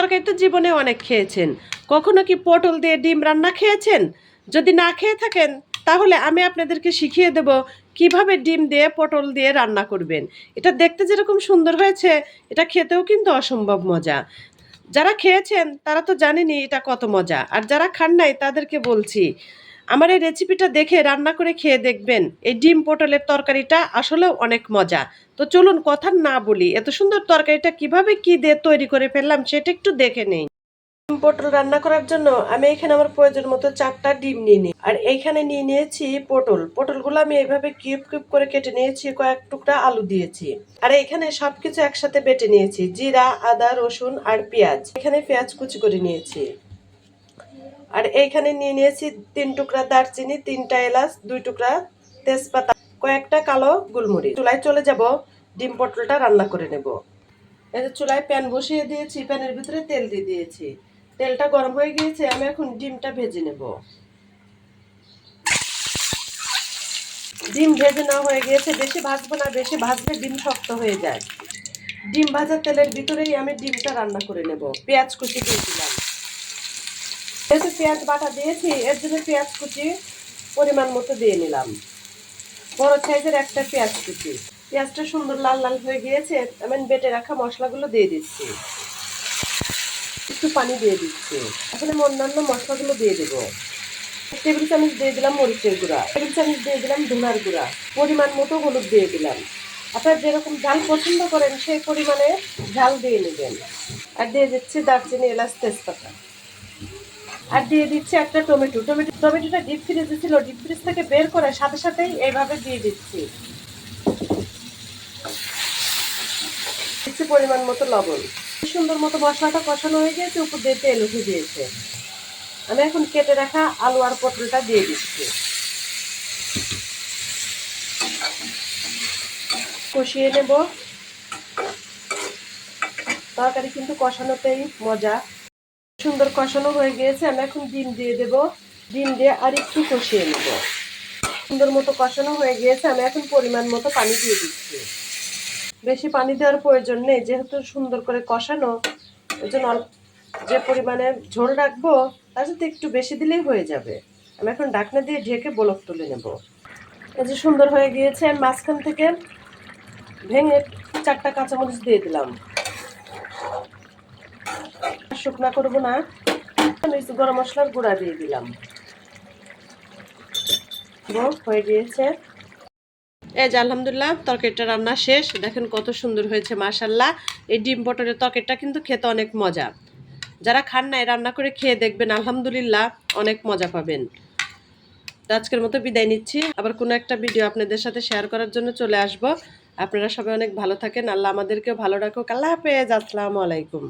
তরকারি তো জীবনে অনেক খেয়েছেন। কখনো কি পটল দিয়ে ডিম রান্না খেয়েছেন? যদি না খেয়ে থাকেন, তাহলে আমি আপনাদেরকে শিখিয়ে দেব কীভাবে ডিম দিয়ে পটল দিয়ে রান্না করবেন। এটা দেখতে যেরকম সুন্দর হয়েছে, এটা খেতেও কিন্তু অসম্ভব মজা। যারা খেয়েছেন, তারা তো জানেনি এটা কত মজা। আর যারা খান নাই, তাদেরকে বলছি আমার এই রেসিপিটা দেখে রান্না করে খেয়ে দেখবেন। এই ডিম পটলের তরকারিটা আসলেও অনেক মজা। তো চলুন কথা না বলি, এত সুন্দর তরকারিটা কীভাবে কি দিয়ে তৈরি করে ফেললাম সেটা একটু দেখে নেই। ডিম পটল রান্না করার জন্য আমি এখানে আমার প্রয়োজন মতো চারটা ডিম নিয়ে নিই। আর এইখানে নিয়ে নিয়েছি পটল। পটলগুলো আমি এইভাবে কিউব কিউব করে কেটে নিয়েছি, কয়েক টুকরা আলু দিয়েছি। আর এখানে সবকিছু একসাথে বেটে নিয়েছি, জিরা, আদা, রসুন আর পেঁয়াজ। এখানে পেঁয়াজ কুচি করে নিয়েছি। আর এইখানে নিয়ে নিয়েছি তিন টুকরা দারচিনি, তিনটা এলাচ, দুই টুকরা তেজপাতা, কয়েকটা কালো গোলমরিচ। চুলায় চলে যাব, ডিম পটলটা রান্না করে নেব। এই চুলায় প্যান বসিয়ে দিয়েছি, প্যানের ভিতরে তেল দিয়ে দিয়েছি। তেলটা গরম হয়ে গিয়েছে, আমি এখন ডিমটা ভেজে নেব। ডিম ভেজে নেওয়া হয়ে গিয়েছে, বেশি ভাজবো না, বেশি ভাজলে ডিম শক্ত হয়ে যায়। ডিম ভাজা তেলের ভিতরেই আমি ডিমটা রান্না করে নেব। পেঁয়াজ কুচি দিয়েছিলাম যেহেতু পেঁয়াজ বাটা দিয়েছি, এর জন্য পেঁয়াজ কুচি পরিমাণ মতো দিয়ে নিলাম। বড় সাইজের একটা পেঁয়াজ কুচি। পেঁয়াজটা সুন্দর লাল লাল হয়ে গিয়েছে আমি বেটে রাখা মশলাগুলো দিয়ে দিচ্ছি। একটু পানি দিয়ে দিচ্ছি। এখন আমি অন্যান্য মশলাগুলো দিয়ে দেবো। টেবিল চামচ দিয়ে দিলাম মরিচের গুঁড়া টেবিল চামচ দিয়ে দিলাম ধনার গুঁড়া, পরিমাণ মতো হলুদ দিয়ে দিলাম। আপনারা যেরকম ঝাল পছন্দ করেন, সেই পরিমাণে ঝাল দিয়ে নেবেন। আর দিয়ে দিচ্ছি দারচিনি এলাচ তেজপাতা। আর দিয়ে দিচ্ছি একটা টমেটো। টমেটো টমেটোটা ডিপ ফ্রিজে ছিল ডিপ ফ্রিজ থেকে বের করে সাথে সাথেই এইভাবে দিয়ে দিচ্ছি। দিচ্ছি পরিমাণ মতো লবণ। সুন্দর মতো মশলাটা কষানো হয়ে গিয়েছে, উপর দিয়ে তেল উঠে দিয়েছে আমি এখন কেটে রাখা আলু আর পটলটা দিয়ে দিচ্ছি। কষিয়ে নেব। তরকারি কিন্তু কষানোতেই মজা। সুন্দর কষানো হয়ে গিয়েছে, আমি এখন ডিম দিয়ে দেব। ডিম দিয়ে আর একটু কষিয়ে নেব। সুন্দর মতো কষানো হয়ে গিয়েছে, আমি এখন পরিমাণ মতো পানি দিয়ে দিচ্ছি। বেশি পানি দেওয়ার প্রয়োজন নেই, যেহেতু সুন্দর করে কষানো, ওই জন্য যে পরিমাণে ঝোল রাখব, তার সাথে একটু বেশি দিলেই হয়ে যাবে। আমি এখন ডাকনা দিয়ে ঢেকে বলক তুলে নেব। এই যে সুন্দর হয়ে গিয়েছে, আমি মাঝখান থেকে ভেঙে চারটা কাঁচামরিচ দিয়ে দিলাম। শুকনা করব না। আমি একটু গরম মশলার গুঁড়া দিয়ে দিলাম। হয়ে গিয়েছে। এই যে আলহামদুলিল্লাহ, তরকারিটা রান্না শেষ। দেখেন কত সুন্দর হয়েছে মাশাল্লাহ এই ডিম পটলের তরকারিটা কিন্তু খেতে অনেক মজা। যারা খান নাই, রান্না করে খেয়ে দেখবেন, আলহামদুলিল্লাহ, অনেক মজা পাবেন। তো আজকের মতো বিদায় নিচ্ছি। আবার কোনো একটা ভিডিও আপনাদের সাথে শেয়ার করার জন্য চলে আসব। আপনারা সবাই অনেক ভালো থাকেন। আল্লাহ আমাদেরকেও ভালো রাখুক। আল্লাহ হাফেজ। আসসালামু আলাইকুম।